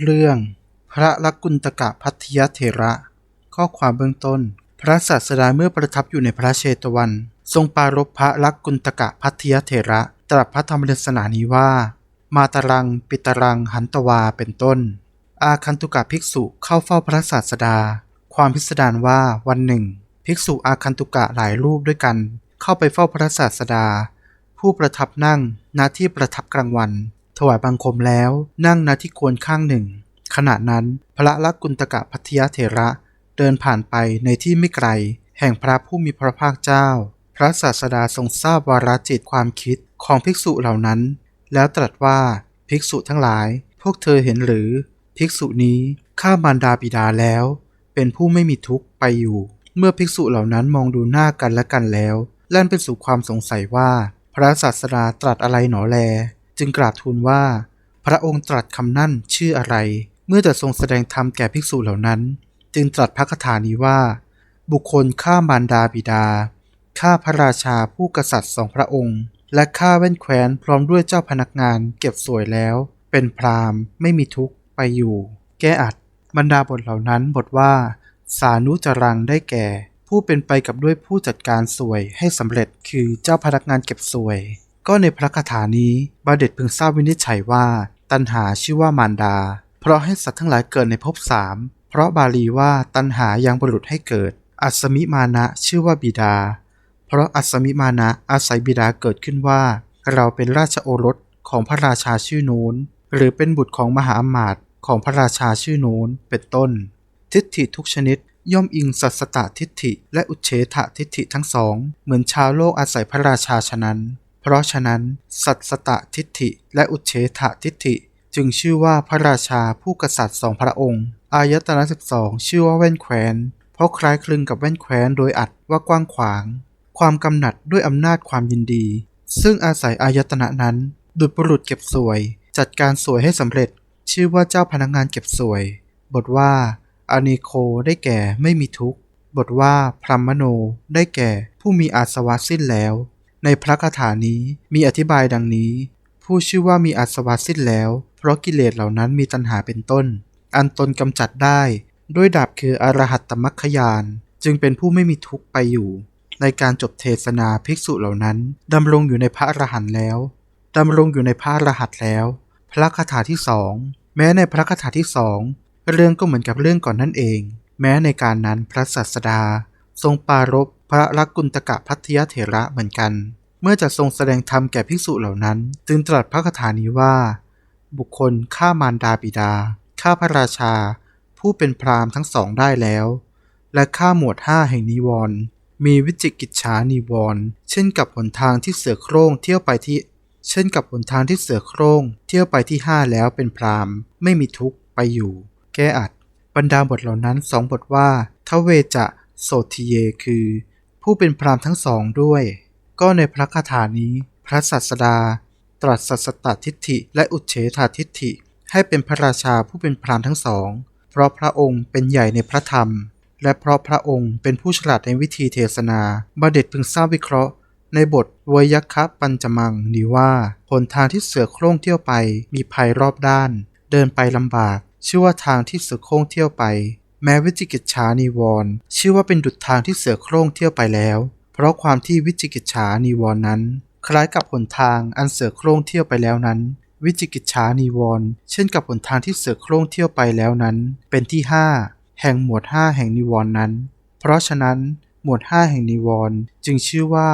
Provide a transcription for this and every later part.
เรื่อง พระลักกุณตกะพัทยเถระ ข้อความเบื้องต้น พระศาสดาเมื่อประทับอยู่ในพระเชตวัน ทรงปรารภพระลักกุณตกะพัทยเถระตรัสพระธรรมเทศนานี้ว่า มาตรัง ปิตรัง หันตวาเป็นต้น อาคันตุกะภิกษุเข้าเฝ้าพระศาสดา ความพิสดารว่าวันหนึ่ง ภิกษุอาคันตุกะหลายรูปด้วยกัน เข้าไปเฝ้าพระศาสดา ผู้ประทับนั่งณที่ประทับกลางวัน ถวายบังคมแล้ว นั่งณที่ควรข้างหนึ่ง ขณะนั้นพระลักกุณตกะพัทยเถระเดินผ่านไปในที่ไม่ไกล แห่งพระผู้มีพระภาคเจ้า พระศาสดาทรงทราบวาระจิตความคิดของภิกษุเหล่านั้น แล้วตรัสว่าภิกษุทั้งหลาย พวกเธอเห็นหรือ ภิกษุนี้ฆ่ามารดาบิดาแล้ว เป็นผู้ไม่มีทุกข์ไปอยู่ เมื่อภิกษุเหล่านั้นมองดูหน้ากันและกันแล้วแล่นไปสู่ความสงสัยว่า พระศาสดาตรัสอะไรหนอแล จึงกราบทูลว่า พระองค์ตรัสคำนั่นชื่ออะไร เมื่อจะทรงแสดงธรรมแก่ภิกษุเหล่านั้น จึงตรัสพระคาถานี้ว่า บุคคลฆ่ามารดาบิดาฆ่าพระราชาผู้กษัตริย์สองพระองค์ และฆ่าแว่นแคว้นพร้อมด้วยเจ้าพนักงานเก็บสวยแล้ว เป็นพราหมณ์ไม่มีทุกข์ไปอยู่ แก้อัดบรรดาบทเหล่านั้นบทว่า สานุจรังได้แก่ ผู้เป็นไปกับด้วยผู้จัดการสวยให้สำเร็จคือเจ้าพนักงานเก็บสวย ก็ในพระคาถานี้บาเด็ดพึงทราบวินิจฉัยว่า ตัณหาชื่อว่ามารดา เพราะให้สัตว์ทั้งหลายเกิดในภพสามเพราะบาลีว่าตัณหายังบุรุษให้เกิด อัศมิมานะชื่อว่าบิดา เพราะอัศมิมานะอาศัยบิดาเกิดขึ้นว่า เราเป็นราชโอรสของพระราชาชื่อน้นหรือเป็นบุตรของมหาอมาตย์ของพระราชาชื่อน้นเป็นต้น ทิฏฐิทุกชนิดย่อมอิงสัสตตทิฏฐิและอุเฉททิฏฐิทั้งสอง เหมือนชาวโลกอาศัยพระราชาฉะนั้น เพราะฉะนั้น สัสตตทิฏฐิและอุเฉททิฏฐิ จึงชื่อว่าพระราชาผู้กษัตริย์สองพระองค์ อายตนะสิบสองชื่อว่าแว่นแคว้น เพราะคล้ายคลึงกับแว่นแคว้นโดยอัดว่ากว้างขวาง ความกำหนัดด้วยอำนาจความยินดี ซึ่งอาศัยอายตนะนั้น ดุจบุรุษเก็บสวย จัดการสวยให้สำเร็จ ชื่อว่าเจ้าพนักงานเก็บสวย บทว่าอานิโคได้แก่ไม่มีทุกข์ บทว่าพรหมโน ได้แก่ผู้มีอาสวะสิ้นแล้ว ในพระคาถานี้มีอธิบายดังนี้ ผู้ชื่อว่ามีอาสวะสิ้นแล้ว เพราะกิเลสเหล่านั้นมีตัณหาเป็นต้น อันตนกำจัดได้ ด้วยดาบคืออรหัตตมัคคยาน จึงเป็นผู้ไม่มีทุกข์ไปอยู่ ในการจบเทศนาภิกษุเหล่านั้นดำรงอยู่ในพระอรหันต์แล้วดำรงอยู่ในพระอรหันต์แล้ว พระคาถาที่สองแม้ในพระคาถาที่สองเรื่องก็เหมือนกับเรื่องก่อนนั่นเอง แม้ในการนั้นพระศาสดา ทรงปารบ พระลักกุณตกะพัทยเถระเหมือนกัน เมื่อจะทรงแสดงธรรมแก่ภิกษุเหล่านั้น จึงตรัสพระคาถานี้ว่า บุคคลฆ่ามารดาบิดาฆ่าพระราชา ผู้เป็นพราหมณ์ทั้งสองได้แล้ว และฆ่าหมวดห้าแห่งนิวรณ์มีวิจิกิจฉานิวรณ์เช่นกับหนทางที่เสือโคร่งเที่ยวไปที่เช่นกับหนทางที่เสือโคร่งเที่ยวไปที่ห้าแล้วเป็นพราหมณ์ไม่มีทุกข์ไปอยู่ แก้อัด บรรดาบทเหล่านั้นสองบทว่าทเวจะโสทิเยคือ ผู้เป็นพรามทั้งสองด้วย ก็ในพระคาถานี้ พระศาสดา ตรัสสัสตตทิฏฐิ และอุเฉททิฏฐิ ให้เป็นพระราชาผู้เป็นพรามทั้งสอง เพราะพระองค์เป็นใหญ่ในพระธรรม และเพราะพระองค์เป็นผู้ฉลาดในวิธีเทศนาบาเด็ดพึงทราบวิเคราะห์ ในบทวยคะปัญจมังนี้ว่าหนทางที่เสือโคร่งเที่ยวไปมีภัยรอบด้าน เดินไปลำบาก ชื่อว่าทางที่เสือโคร่งเที่ยวไป แม้วิจิกิจฉานิวรณ์ชื่อว่าเป็นดุจทางที่เสือโคร่งเที่ยวไปแล้ว เพราะความที่วิจิกิจฉานิวรณ์นั้น คล้ายกับหนทางอันเสือโคร่งเที่ยวไปแล้วนั้น วิจิกิจฉานิวรณ์เช่นกับหนทางที่เสือโคร่งเที่ยวไปแล้วนั้น เป็นที่ห้าแห่งหมวดห้าแห่งนิวรณ์นั้น เพราะฉะนั้นหมวดห้าแห่งนิวรณ์จึงชื่อว่า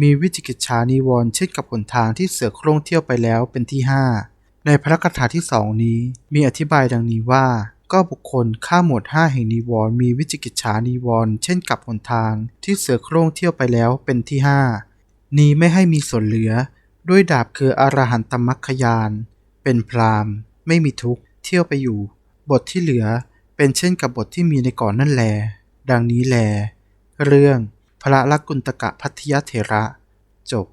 มีวิจิกิจฉานิวรณ์เช่นกับหนทางที่เสือโคร่งเที่ยวไปแล้วเป็นที่ห้าในพระคาถาที่สองนี้มีอธิบายดังนี้ว่า ก็บุคคลฆ่าหมวดห้าแห่งนิวรณ์มีวิจิกิจฉานิวรณ์เช่นกับหนทาง ที่เสือโคร่งเที่ยวไปแล้วเป็นที่ห้านี้ไม่ให้มีส่วนเหลือ ด้วยดาบคืออรหันตมัคคยาน เป็นพรามไม่มีทุกข์ เที่ยวไปอยู่ บทที่เหลือเป็นเช่นกับบทที่มีในก่อนนั่นแล ดังนี้แล เรื่องพระลักกุณตกะพัทยเถระ จบ